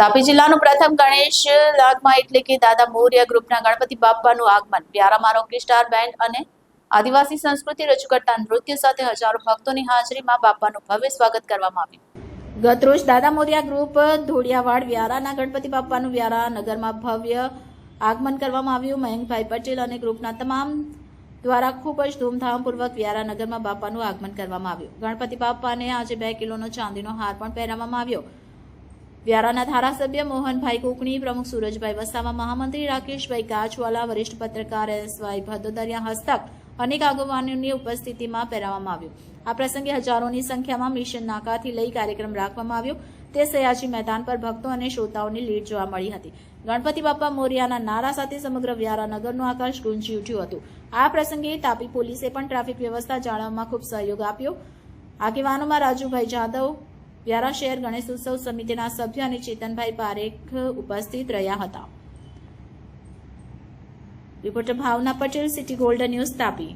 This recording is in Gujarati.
તાપી જિલ્લાનું પ્રથમ ગણેશ લાગમાં એટલે કે દાદા મોર્ય ગ્રુપના ગણપતિ બાપ્પાનું આગમન. વ્યારામાં રોકીસ્ટાર બેન્ડ અને આદિવાસી સંસ્કૃતિ રજૂ કરતા નૃત્ય સાથે હજારો ભક્તોની હાજરીમાં બાપ્પાનું ભવ્ય સ્વાગત કરવામાં આવ્યું. ગતરોજ દાદા મોરિયા ગ્રુપ ધોળિયાવાડ વ્યારાના ગણપતિ બાપ્પાનું વ્યારા નગરમાં ભવ્ય આગમન કરવામાં આવ્યું. મયંકભાઈ પટેલ અને ગ્રુપના તમામ દ્વારા ખૂબ જ ધૂમધામપૂર્વક વ્યારા નગરમાં બાપાનું આગમન કરવામાં આવ્યું. ગણપતિ બાપાને આજે બે કિલોનો ચાંદીનો હાર પણ પહેરાવવામાં આવ્યો. વ્યારાના ધારાસભ્ય મોહનભાઈ કોકણી, પ્રમુખ સુરજભાઈ વસાવા, મહામંત્રી રાકેશભાઈ કાચવાલા વરિષ્ઠ પત્રકાર એસવાય ભદોદરિયા હસ્તક અનેક આગેવાનોની ઉપસ્થિતિમાં પહેરાવવામાં આવ્યું. આ પ્રસંગે હજારોની સંખ્યામાં મિશન નાકાથી લઈ કાર્યક્રમ રાખવામાં આવ્યો. તે સયાજી મેદાન પર ભક્તો અને શ્રોતાઓની લીડ જોવા મળી હતી. ગણપતિ બાપ્પા મોરિયાના નારા સાથે સમગ્ર વ્યારા નગરનું આકાશ ગુંજી ઉઠ્યું હતું. આ પ્રસંગે તાપી પોલીસે પણ ટ્રાફિક વ્યવસ્થા જાળવવામાં ખૂબ સહયોગ આપ્યો. આગેવાનોમાં રાજુભાઈ જાદવ વ્યારા શહેર ગણેશ ઉત્સવ સમિતિના સભ્ય અને ચેતનભાઈ પારેખ ઉપસ્થિત રહ્યા હતા. Reporter Bhavna Patel, city golden news Tapi.